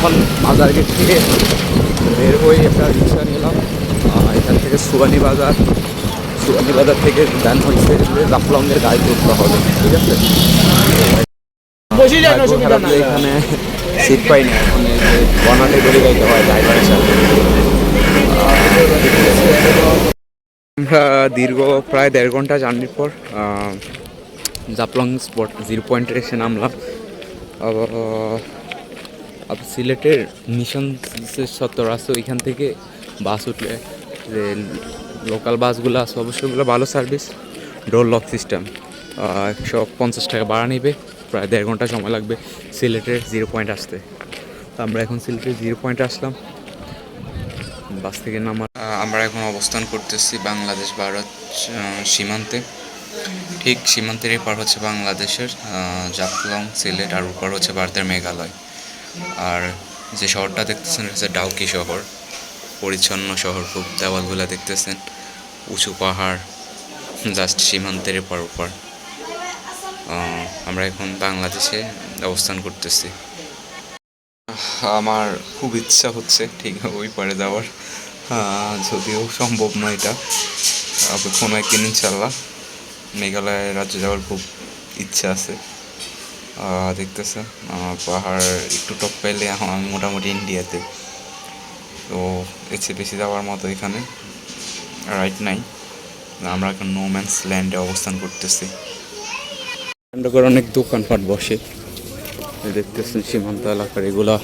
এখন বাজার গেট থেকে বের হয়ে একটা রিক্সা নিলাম। এখান থেকে সুয়ানি বাজার। সুয়ানি বাজার থেকে দেন হচ্ছে যে জাফলংয়ের গাড়ি তুলতে হবে ঠিক আছে? এখানে সিট পাই না। এখন এই যে বনাটে করে যাইতে হয় ড্রাইভারের সাথে। আমরা দীর্ঘ প্রায় দেড় ঘণ্টা জার্নির পর জাফলং স্পট জিরো পয়েন্টে এসে নামলাম। সিলেটের মিশন সত্তর আছে, ওইখান থেকে বাস উঠলে যে লোকাল বাসগুলো আছে, অবশ্যই ওগুলো ভালো সার্ভিস ডোর লক সিস্টেম একশো পঞ্চাশ টাকা ভাড়া নেবে, প্রায় দেড় ঘণ্টা সময় লাগবে সিলেটের জিরো পয়েন্ট আসতে। আমরা এখন সিলেটের জিরো পয়েন্ট আসলাম। বাস থেকে নামা আমরা এখন অবস্থান করতেছি বাংলাদেশ ভারত সীমান্তে। ঠিক সীমান্তের এপার হচ্ছে বাংলাদেশের জাফলং, সিলেট, আর উপর হচ্ছে ভারতের মেঘালয়। আর যে শহরটা দেখতেছেন হচ্ছে ডাউকি শহর। পরিচ্ছন্ন শহর, খুব দেওয়ালগুলো দেখতেছেন। উঁচু পাহাড়, জাস্ট সীমান্তের এপার ওপার। আমরা এখন বাংলাদেশে অবস্থান করতেছি। আমার খুব ইচ্ছা হচ্ছে ঠিক ওই পারে যাওয়ার। যদিও সম্ভব নয় এটা। কোনো একদিন ইনশাল্লাহ মেঘালয় রাজ্যে যাওয়ার খুব ইচ্ছা আছে। দেখতেছেন আহ, পাহাড় একটু টপ পাইলে এখন আমি মোটামুটি ইন্ডিয়াতে তো চেয়ে বেশি যাওয়ার মতো এখানে রাইট নাই। আমরা এখন নোম্যান্স ল্যান্ডে অবস্থান করতেছি। করে অনেক দোকানপাট বসে। দেখতেছেন সীমান্ত এলাকার এগুলা।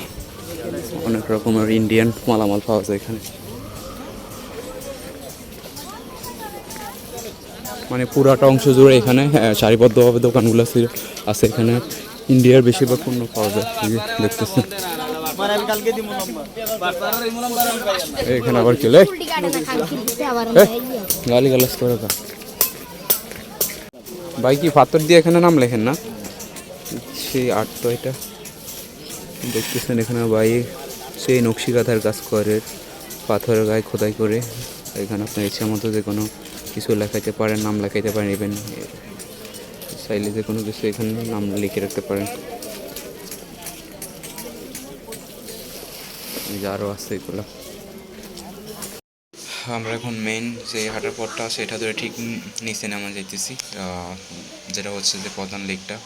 অনেক রকমের ইন্ডিয়ান মালামাল পাওয়া যায় এখানে। মানে পুরাটা অংশ জুড়ে এখানে সারিবদ্ধভাবে দোকানগুলো আছে এখানে। ইন্ডিয়ার বেশিরভাগ পণ্য পাওয়া যায় দেখতেছেন। এখানে আবার কেলে গালি গালাস করে কা ভাই কি পাথর দিয়ে এখানে নাম লেখেন না? সেই আর্ট তো এটা। দেখতেছেন এখানে ভাই, সেই নকশি কাঁথার কাজ করে, পাথরের গায়ে খোদাই করে। এখানে আপনার ইচ্ছা মতো যে কোনো কিছু লেখাইতে পারেন, নাম লেখাইতে পারেন ইভেন চাইলে যে কোনো কিছু এখানে নাম লিখে রাখতে পারেন। আরও আছে এগুলো। আমরা এখন মেইন যে হাঁটার পথটা আছে এটা ধরে ঠিক নিচে নামা যাইতেছি। যেটা হচ্ছে যে প্রধান লেকটা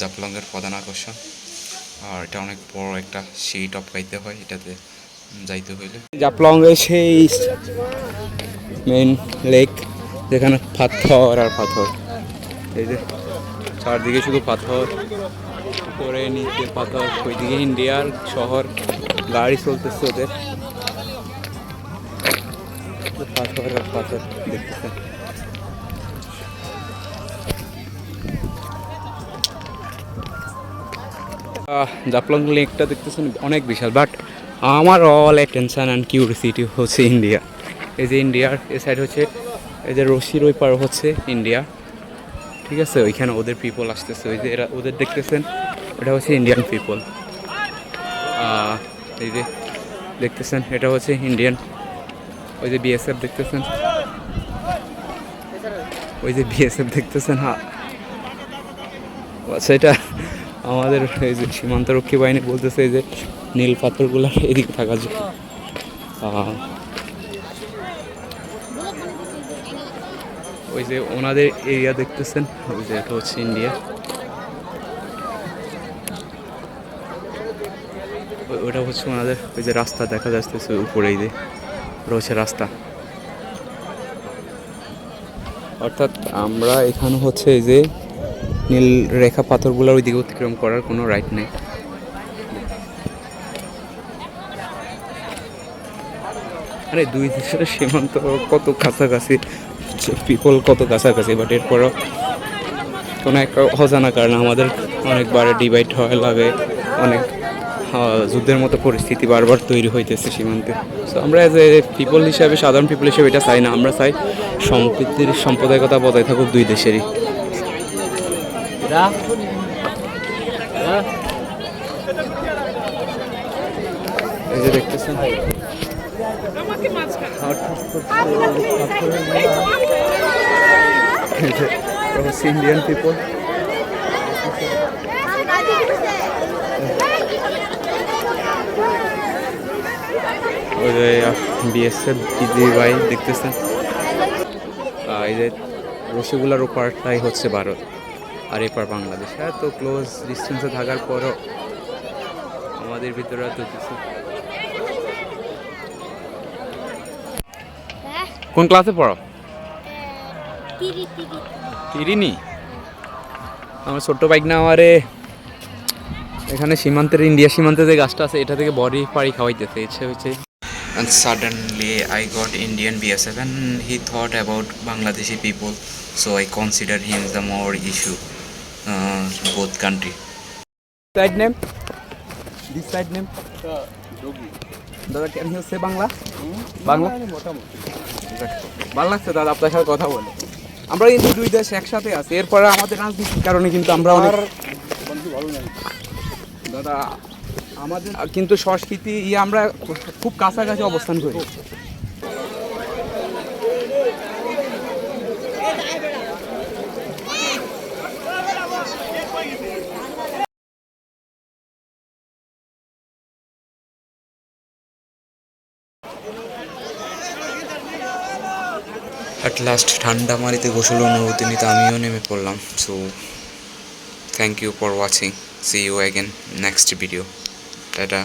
জাফলংয়ের প্রধান আকর্ষণ। আর এটা অনেক বড় একটা সেই টপকাইতে হয় এটাতে যাইতে হইলে। জাফলংয়ের সেই মেইন লেক যেখানে পাথর আর পাথর। এই যে চারদিকে শুধু পাথর, উপরে নিচে পাথর, ওইদিকে ইন্ডিয়ার শহর, গাড়ি চলতেছে ওদের। পাথর পাথর দেখতেছেন জাফলং লেকটা দেখতেছেন, অনেক বিশাল বাট আমার অল অ্যাটেনশন অ্যান্ড কিউরিসিটি হচ্ছে ইন্ডিয়া। এই যে ইন্ডিয়ার এ সাইড হচ্ছে, এই যে রশির ওই পার হচ্ছে ইন্ডিয়া। ঠিক আছে, ওইখানে ওদের পিপল আসতেছে, ওই যে এরা ওদের দেখতেছেন ওটা হচ্ছে ইন্ডিয়ান পিপল এই যে দেখতেছেন, এটা হচ্ছে ইন্ডিয়ান ওই যে বিএসএফ দেখতেছেন। ওই যে বিএসএফ দেখতেছেন হ্যাঁ আচ্ছা এটা আমাদের এই যে সীমান্তরক্ষী বাহিনী বলতেছে, এই যে নীল পাথরগুলো এদিকে থাকা যায়। ওই যে ওনাদের এরিয়া দেখতেছেন, ওই যে এটা হচ্ছে ইন্ডিয়া ওটা হচ্ছে ওনাদের, ওই যে রাস্তা দেখা যাচ্ছে উপরেই যে হচ্ছে রাস্তা। অর্থাৎ আমরা এখানে হচ্ছে এই যে নীল রেখা পাথরগুলোর ওই দিকে অতিক্রম করার কোনো রাইট নেই। আরে দুই দেশের সীমান্ত কত কাছাকাছি। পিপল কত কাছাকাছি বাট এরপরও কোনো একটা অজানা কারণে আমাদের অনেকবার ডিভাইড হওয়া লাগে অনেক যুদ্ধের মতো পরিস্থিতি বারবার তৈরি হইতেছে সীমান্তে। সো আমরা এজ এ পিপল হিসাবে সাধারণ পিপল হিসেবে এটা চাই না আমরা চাই সম্প্রীতির সাম্প্রদায়িকতা বজায় থাকুক দুই দেশেরই। এই যে দেখতেছেন? ইন্ডিয়ান পিপল ওই যে বিএসএফ রসগোল্লার ওপারটাই হচ্ছে ভারত আর এপার বাংলাদেশ। এত ক্লোজ ডিস্টেন্সে থাকার পরও আমাদের ভিতরে তো কিছু। হ্যাঁ কোন ক্লাসে পড়ো? তিরিনি আমার ছোট্ট বাইক না আমারে এখানে সীমান্তের ইন্ডিয়া সীমান্তে যে গাছটা আছে এটা থেকে বডি পাড়ি খাওয়াইতেছে ইচ্ছে হচ্ছে And suddenly I got Indian BSF and he thought about Bangladeshi people so I consider him the more issue uh, both country. Side name? This side name? দাদা can you say Bangla Bangla ভালো লাগছে দাদা আপনার সাথে কথা বলে আমরা কিন্তু দুই দেশ একসাথে আছি। এরপরে আমাদের রাজনীতির কারণে কিন্তু আমরা অনেক দাদা আমাদের কিন্তু সংস্কৃতি ইয়ে আমরা খুব কাছাকাছি অবস্থান করি। অ্যাট লাস্ট ঠান্ডা মারিতে গোসল অনুভূতি নিতে আমিও নেমে পড়লাম। So thank you for watching see you again next video tata